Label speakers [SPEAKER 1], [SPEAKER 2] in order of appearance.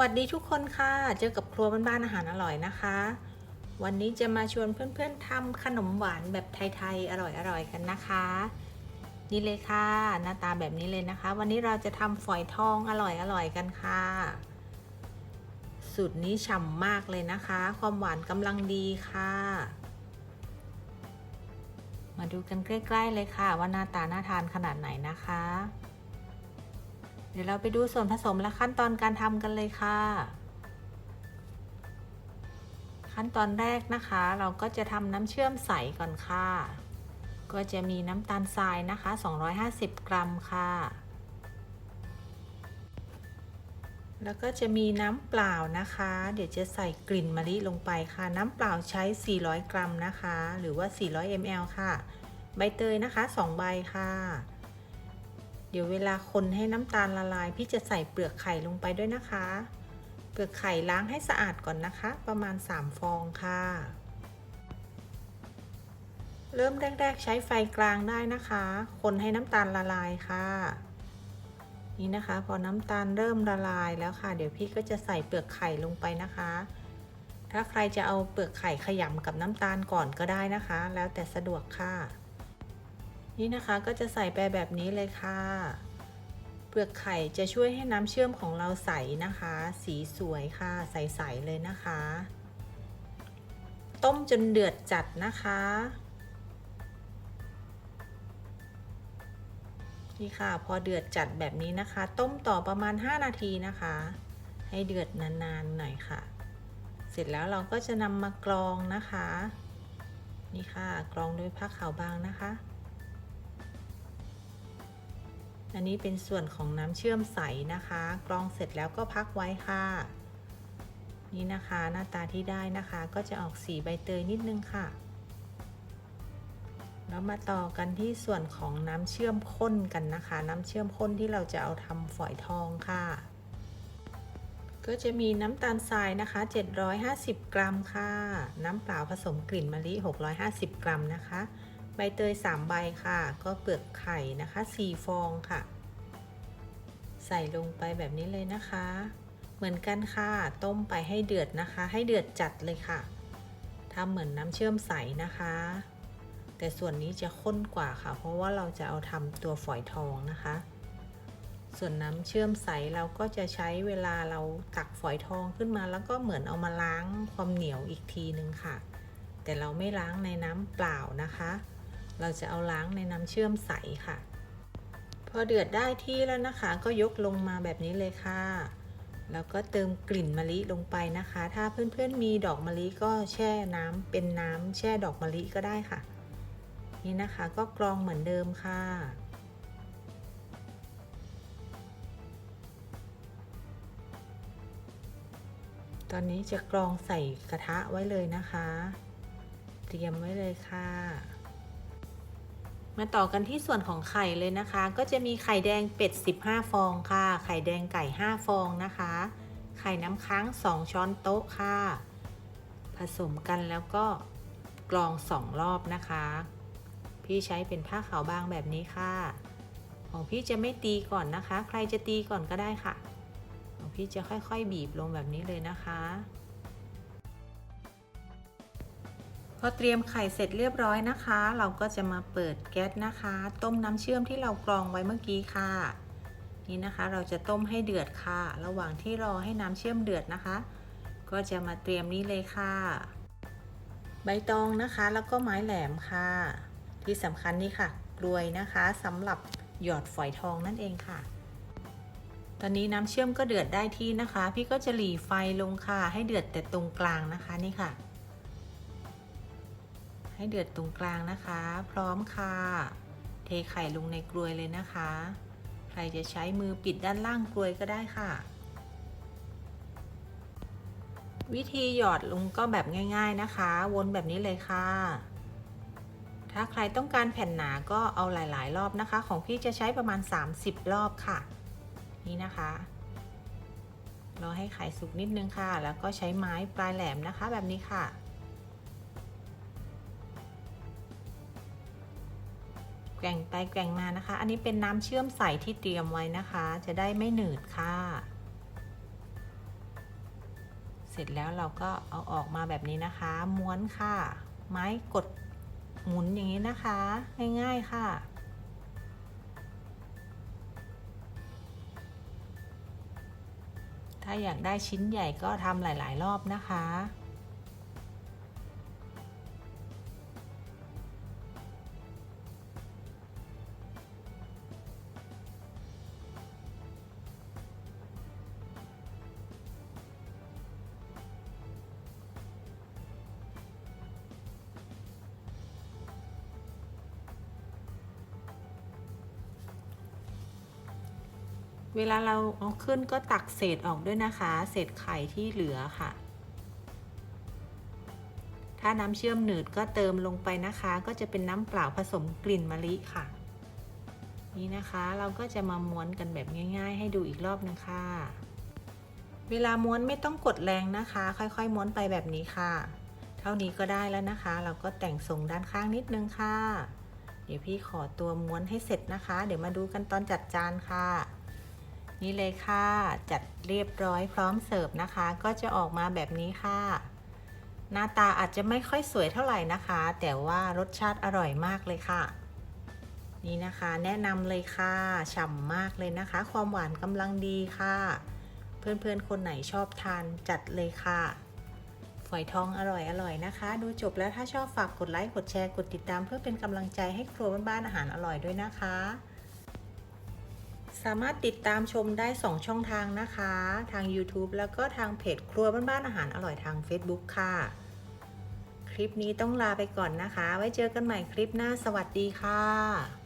[SPEAKER 1] วัสดีทุกคนค่ะ เจอกับครัวบ้านๆอาหารอร่อยนะคะ วันนี้จะมาชวนเพื่อนๆทำขนมหวานแบบไทยๆอร่อยๆกันนะคะ นี่เลยค่ะหน้าตาแบบนี้เลยนะคะ วันนี้เราจะทำฝอยทองอร่อยๆกันค่ะ สูตรนี้ฉ่ำมากเลยนะคะ ความหวานกำลังดีค่ะ มาดูกันใกล้ ๆ เลยค่ะ ว่าหน้าตาน่าทานขนาดไหนนะคะ เดี๋ยวเราไปดูส่วนผสมและขั้นตอนการทำกันเลยค่ะ ขั้นตอนแรกนะคะ เราก็จะทำน้ำเชื่อมใสก่อนค่ะ ก็จะมีน้ำตาลทรายนะคะ 250 กรัมค่ะ แล้วก็จะมีน้ำเปล่านะคะ เดี๋ยวจะใส่กลิ่นมะลิลงไปค่ะ น้ำเปล่าใช้ 400 กรัมนะคะ หรือว่า 400 ml ค่ะ ใบเตยนะคะ 2 ใบค่ะ เดี๋ยวเวลาคนให้น้ำตาลละลาย พี่จะใส่เปลือกไข่ลงไปด้วยนะคะ เปลือกไข่ล้างให้สะอาดก่อนนะคะ ประมาณ 3 ฟองค่ะ เริ่มแรก ๆ ใช้ไฟกลางได้นะคะ คนให้น้ำตาลละลายค่ะ นี่นะคะ พอน้ำตาลเริ่มละลายแล้วค่ะ เดี๋ยวพี่ก็จะใส่เปลือกไข่ลงไปนะคะ ถ้าใครจะเอาเปลือกไข่ขยำกับน้ำตาลก่อนก็ได้นะคะ แล้วแต่สะดวกค่ะ นี่นะคะก็จะใส่ไปแบบนี้เลยค่ะ เปลือกไข่จะช่วยให้น้ำเชื่อมของเราใสนะคะ สีสวยค่ะ ใสๆเลยนะคะ ต้มจนเดือดจัดนะคะ นี่ค่ะ พอเดือดจัดแบบนี้นะคะ ต้มต่อประมาณ 5 นาทีนะคะ ให้เดือดนานๆหน่อยค่ะ เสร็จแล้วเราก็จะนำมากรองนะคะ นี่ค่ะกรองด้วยผ้าขาวบางนะคะ อันนี้เป็นส่วนของน้ำเชื่อมใสนะคะ กรองเสร็จแล้วก็พักไว้ค่ะ นี่นะคะหน้าตาที่ได้นะคะก็จะออกสีใบเตยนิดนึงค่ะแล้วมาต่อกันที่ส่วนของน้ำเชื่อมข้นกันนะคะ น้ำเชื่อมข้นที่เราจะเอาทำฝอยทองค่ะ ก็จะมีน้ำตาลทรายนะคะ 750 กรัมค่ะ น้ำเปล่าผสมกลิ่นมะลิ 650 กรัมนะคะ ใบเตย3ใบค่ะ ก็เปลือกไข่นะคะ4ฟองค่ะ ใส่ลงไปแบบนี้เลยนะคะ เหมือนกันค่ะ ต้มไปให้เดือดนะคะ ให้เดือดจัดเลยค่ะทำเหมือนน้ำเชื่อมใสนะคะ แต่ส่วนนี้จะข้นกว่าค่ะ เพราะว่าเราจะเอาทำตัวฝอยทองนะคะ ส่วนน้ำเชื่อมใสเราก็จะใช้เวลาเราตักฝอยทองขึ้นมา แล้วก็เหมือนเอามาล้างความเหนียวอีกทีนึงค่ะ แต่เราไม่ล้างในน้ำเปล่านะคะ เราจะเอาล้างในน้ำเชื่อมใสค่ะ พอเดือดได้ที่แล้วนะคะ ก็ยกลงมาแบบนี้เลยค่ะ แล้วก็เติมกลิ่นมะลิลงไปนะคะ ถ้าเพื่อนๆมีดอกมะลิก็แช่น้ำเป็นน้ำแช่ดอกมะลิก็ได้ค่ะ นี่นะคะก็กรองเหมือนเดิมค่ะตอนนี้จะกรองใส่กระทะไว้เลยนะคะ เตรียมไว้เลยค่ะ มาต่อกันที่ส่วนของไข่เลยนะคะ ก็จะมีไข่แดงเป็ด 15 ฟองค่ะ ไข่แดงไก่ 5 ฟองนะคะ ไข่น้ำค้าง 2 ช้อนโต๊ะค่ะ ผสมกันแล้วก็กรอง 2 รอบนะคะ พี่ใช้เป็นผ้าขาวบางแบบนี้ค่ะ ของพี่จะไม่ตีก่อนนะคะ ใครจะตีก่อนก็ได้ค่ะ ของพี่จะค่อยๆบีบลงแบบนี้เลยนะคะ อเตรียมไข่เสร็จเรียบร้อยนะคะ เราก็จะมาเปิดแก๊สนะคะ ต้มน้ำเชื่อมที่เรากรองไว้เมื่อกี้ค่ะ นี่นะคะ เราจะต้มให้เดือดค่ะ ระหว่างที่รอให้น้ำเชื่อมเดือดนะคะ ก็จะมาเตรียมนี้เลยค่ะ ใบตองนะคะ แล้วก็ไม้แหลมค่ะ ที่สำคัญนี่ค่ะ กลวยนะคะสำหรับหยอดฝอยทองนั่นเองค่ะ ตอนนี้น้ำเชื่อมก็เดือดได้ที่นะคะ พี่ก็จะหลีไฟลงค่ะ ให้เดือดแต่ตรงกลางนะคะนี่ค่ะ ให้เดือดตรงกลางนะคะ พร้อมค่ะ เทไข่ลงในกลวยเลยนะคะ ใครจะใช้มือปิดด้านล่างกลวยก็ได้ค่ะ วิธีหยอดลงก็แบบง่าย ๆนะคะ วนแบบนี้เลยค่ะ ถ้าใครต้องการแผ่นหนาก็เอาหลาย ๆ รอบนะคะ ของพี่จะใช้ประมาณ 30 รอบค่ะ นี่นะคะรอให้ไข่สุกนิดนึงค่ะ แล้วก็ใช้ไม้ปลายแหลมนะคะแบบนี้ค่ะ กว่งไปแกว่งมานะคะ อันนี้เป็นน้ำเชื่อมใสที่เตรียมไว้นะคะ จะได้ไม่หนืดค่ะ เสร็จแล้วเราก็เอาออกมาแบบนี้นะคะ ม้วนค่ะ ไม้กดหมุนอย่างนี้นะคะ ง่ายๆค่ะถ้าอยากได้ชิ้นใหญ่ก็ทำหลาย ๆ รอบนะคะ เวลาเราเอาขึ้นก็ตักเศษออกด้วยนะคะ เศษไข่ที่เหลือค่ะ ถ้าน้ำเชื่อมหนืดก็เติมลงไปนะคะ ก็จะเป็นน้ำเปล่าผสมกลิ่นมะลิค่ะ นี่นะคะเราก็จะมาม้วนกันแบบง่าย ๆ ให้ดูอีกรอบนึงค่ะ เวลาม้วนไม่ต้องกดแรงนะคะ ค่อยๆ ม้วนไปแบบนี้ค่ะ เท่านี้ก็ได้แล้วนะคะ เราก็แต่งทรงด้านข้างนิดนึงค่ะ เดี๋ยวพี่ขอตัวม้วนให้เสร็จนะคะ เดี๋ยวมาดูกันตอนจัดจานค่ะ นี่เลยค่ะ จัดเรียบร้อยพร้อมเสิร์ฟนะคะ ก็จะออกมาแบบนี้ค่ะ หน้าตาอาจจะไม่ค่อยสวยเท่าไหร่นะคะ แต่ว่ารสชาติอร่อยมากเลยค่ะ นี่นะคะ แนะนำเลยค่ะฉ่ำมากเลยนะคะ ความหวานกำลังดีค่ะ เพื่อนๆ คนไหนชอบทานจัดเลยค่ะฝอยทองอร่อยอร่อยนะคะ ดูจบแล้วถ้าชอบฝากกดไลค์กดแชร์กดติดตามเพื่อเป็นกำลังใจให้ครัวบ้านๆอาหารอร่อยด้วยนะคะ สามารถติดตามชมได้ 2 ช่องทางนะคะ ทาง YouTube แล้วก็ทางเพจครัวบ้านๆอาหารอร่อยทาง Facebook ค่ะ คลิปนี้ต้องลาไปก่อนนะคะ ไว้เจอกันใหม่คลิปหน้า สวัสดีค่ะ